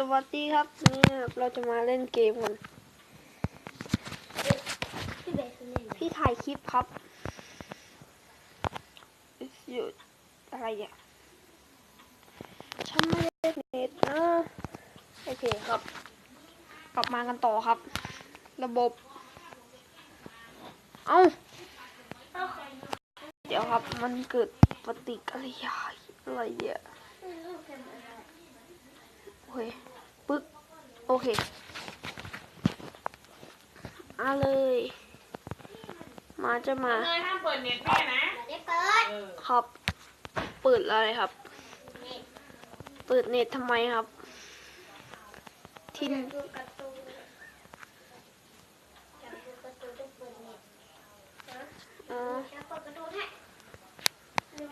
สวัสดีครับนี่ครับเราจะมาเล่นเกมกันพี่เบสเล่นพี่ถ่ายคลิปครับหยุดอะไรอะฉันไม่ได้เน็ตนะโอเคครับ กลับมากันต่อครับ ระบบ เอ้าเดี๋ยวครับมันเกิดปฏิกิริยาอะไรเนี่ย โอเคปึ๊กโอเคมาเลย มาจะมาเลยห้ามเปิดเน็ตแม่นะเดี๋ยวเปิดเออครับ เปิดอะไรครับ เปิดเน็ตทำไมครับ ทินดูการ์ตูนอยากดูการ์ตูนต้องเปิดเน็ตนะอ๋อจะเปิดการ์ตูนให้ลื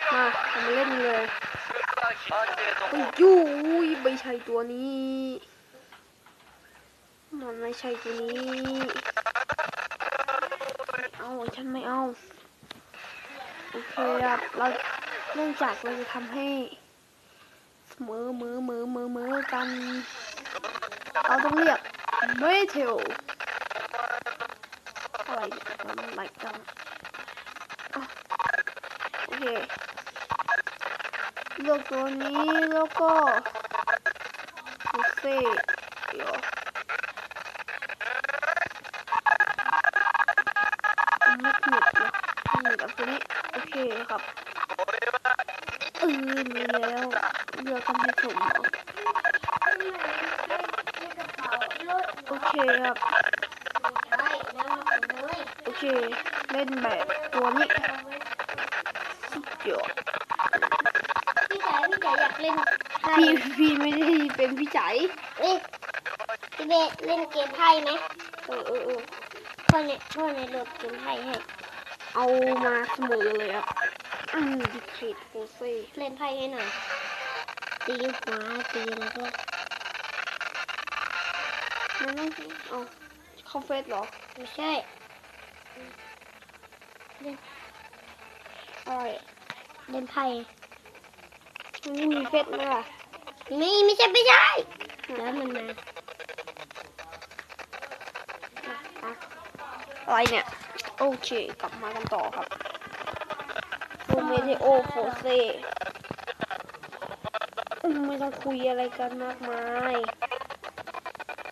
มหมดลืมโอเราทำมาเล่นเลยโอ้ยยูยไม่ใช่ตัวนี้ มันไม่ใช่ตัวนี้ เอาฉันไม่เอา โอเคครับ เราเนื่องจากเราจะทำให้เสมอมือมือมือมือกัน เราต้องเรียกเมเทลอะไรเนี่ยมันอะไรกันโอเค เลือกตัวนี้แล้วก็โอเคเดี๋ยวไม่หนุกเลยไม่หนุกกับตัวนี้โอเคครับเออมีแล้วเลือกกันไม่ถูกเหรอในกระเป๋ารถโอเคครับโอเคเล่นแบบตัวนี้สุดยอด พ่พี่พี่ไม่ได้เป็นพี่ใจายเอ้ยพี่เบสเล่นเกมไพ่ไหมเออเออเออพ่อเนี่ยพ่อเนี่ยโหลดเกมไพ่ให้ เอามาเสมอเลยครับอืมดิเคทโฟเซ่เล่นไพ่ให้หน่อย ตีหัวตีอะไรก็มันไม่เอาเข้าเฟซเหรอ ไม่ใช่อะไรอะเล่นไพ่มันไม่มีเฟซไหมล่ะ ไม่ไม่ใช่ไม่ใช่แล้วมันมาอะอะไรเนี่ย โอเค กลับมากันต่อครับโรเมเดโอโฟเซ่อืมไม่ต้องคุยอะไรกันมากมาย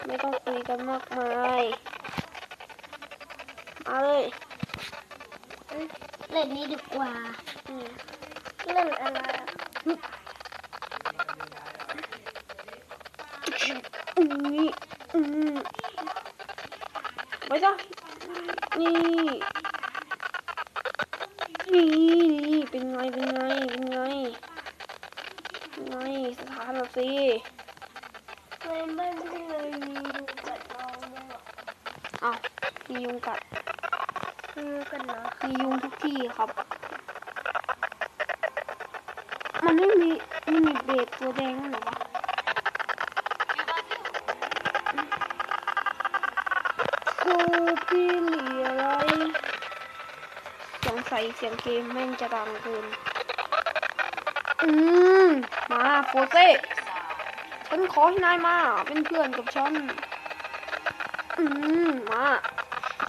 ไม่ต้องคุยกันมากมายมาเลยเล่นนี้ดีกว่าอืมเล่นอะไร อะอืมนี่อืมไปจ้ะนี่นี่นี่เป็นไง เป็นไง เป็นไงเป็นไงสถานแบบสิไม่ไม่ไม่เลยมีดูกับน้องด้วยอ้าวมียุงกัดคือกันเนาะมียุงทุกที่ครับ มันไม่มีมันมีเบสตัวแดงนั่นเหรอวะ คพี่เหลียอะไรสงสัยเสียงเกมแม่งจะดังเกิน อืม มาโฟเต้ฉันขอให้นายมา เป็นเพื่อนกับฉัน อืม มา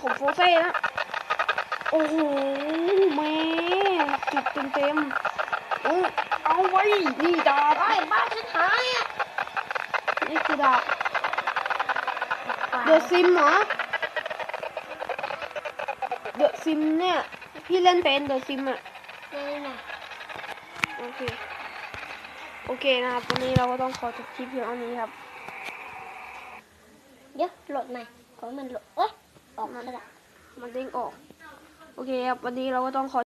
ผมโฟเต้นะ โอ้โหแม่จุดเต็มเต็มๆอือเอาไว้ นี่ดาบไอ้บ้านฉันหายอะนี่คือดาบเดอะซิมเหรอเดอะ ซิมเนี่ย พี่เล่นเป็นเดอะซิมอะเลยนะโอเค โอเคนะครับวันนี้เราก็ต้องขอจบคลิปเพียงเท่านี้ครับ เดี๋ยวโหลดใหม่ขอให้มันโหลดเอ้ยออกมาแล้วมันเด้งออก โอเคครับวันนี้เราก็ต้องขอ